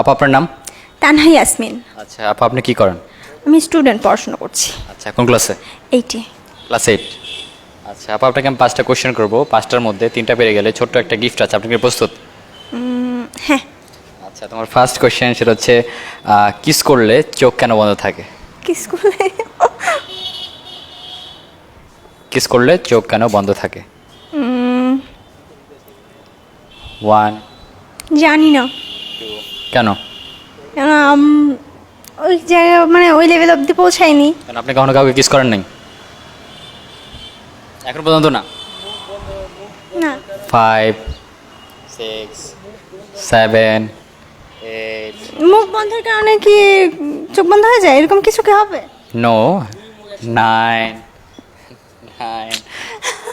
আপু আপনার নাম? তানহা ইয়াসমিন। আচ্ছা আপা আপনি কি করেন? আমি স্টুডেন্ট পড়াশোনা করছি। আচ্ছা কোন ক্লাসে এইটি ক্লাস এইট আচ্ছা আপা আপনাকে আমি পাঁচটা কোশ্চেন করব। পাঁচটার মধ্যে তিনটা পেরে গেলে ছোট্ট একটা গিফট আছে। আপনি কি প্রস্তুত? হ্যাঁ। আচ্ছা তোমার ফার্স্ট কোশ্চেন সেটা হচ্ছে কিস করলে চোখ কেন বন্ধ থাকে? কি করলে? কিস করলে চোখ কেন বন্ধ থাকে? ওয়ান জানি না। কেন? কেন ওই জায়গা মানে ওই লেভেল অবধি পৌঁছায়নি। কেন আপনি কখনো কাউকে কিস করেন নাই এখন পর্যন্ত না? না। ফাইভ সিক্স সেভেন এইট মুখ বন্ধের কারণে কি চোখ বন্ধ হয়ে যায়? এরকম কিছু কি হবে? No nine nine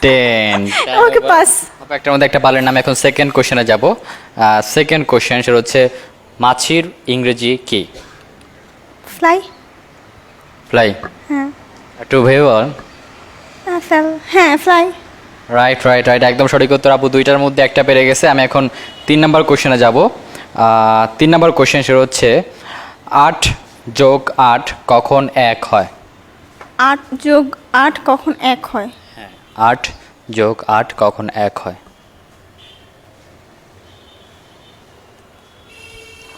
ten okay pass একটার মধ্যে একটা পালের নাম এখন সেকেন্ড কোশ্চেনে যাব। সেকেন্ড কোশ্চেন সেটা হচ্ছে মাছির ইংরেজি কি? ফ্লাই। ফ্লাই। হ্যাঁ। টু ভেবে বল। হ্যাঁ, হ্যাঁ ফ্লাই। রাইট রাইট রাইট একদম সঠিক উত্তর আপু। দুইটার মধ্যে একটা পেরে গেছে। আমি এখন তিন নম্বর কোশ্চেনে যাব। তিন নম্বর কোশ্চেন সেটা হচ্ছে আট যোগ আট কখন এক হয়? আট যোগ আট কখন এক হয়? হ্যাঁ আট যোগ আট কখন এক হয়?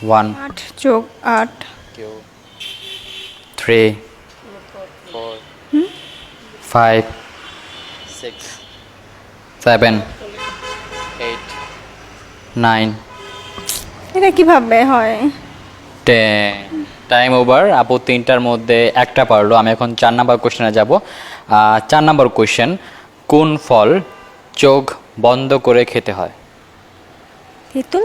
ওয়ান আট যোগ আট। Three four five six seven eight nine এটা কীভাবে হয়? টেন টাইম ওভার আপু তিনটার মধ্যে একটা পারল। আমি এখন চার নাম্বার কোশ্চেনে যাব। চার নাম্বার কোশ্চেন কোন ফল চোখ বন্ধ করে খেতে হয়? তেঁতুল?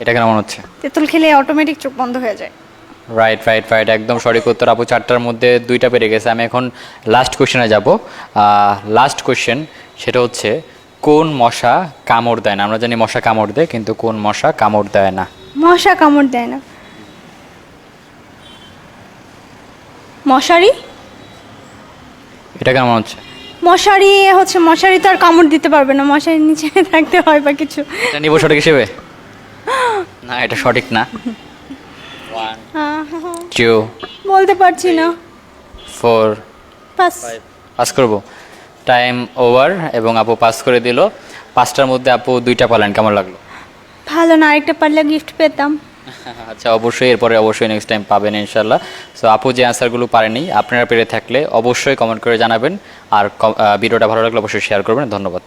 এটা কেন মনে হচ্ছে? তেঁতুল খেলে অটোমেটিক চোখ বন্ধ হয়ে যায়। রাইট রাইট রাইট একদম সঠিক উত্তর। আপু চারটার মধ্যে দুইটা পেরে গেছে। আমি এখন লাস্ট কোশ্চেনে যাব। লাস্ট কোশ্চেন সেটা হচ্ছে কোন মশা কামড় দেয় না? আমরা জানি মশা কামড় দেয় কিন্তু কোন মশা কামড় দেয় না? মশা কামড় দেয় না। মশারি? এটা কেমন হচ্ছে? মশারি হচ্ছে মশারি তো আর কামড় দিতে পারবে না। মশারির নিচে থাকতে হয় বা কিছু। এটা নিব সঠিক হিসেবে? না এটা সঠিক না। টু বলতে পারছি না। ফোর পাস পাস করব। টাইম ওভার এবং আপু পাস করে দিল। পাঁচটার মধ্যে আপু দুইটা পালেন কেমন লাগল? ভালো না আরেকটা পারলে গিফট পেতাম। আচ্ছা অবশ্যই এরপরে অবশ্যই নেক্সট টাইম পাবেন ইনশাল্লাহ সো আপু যে অ্যান্সারগুলো পারেনি আপনারা পেরে থাকলে অবশ্যই কমেন্ট করে জানাবেন। আর ভিডিওটা ভালো লাগলে অবশ্যই শেয়ার করবেন। ধন্যবাদ।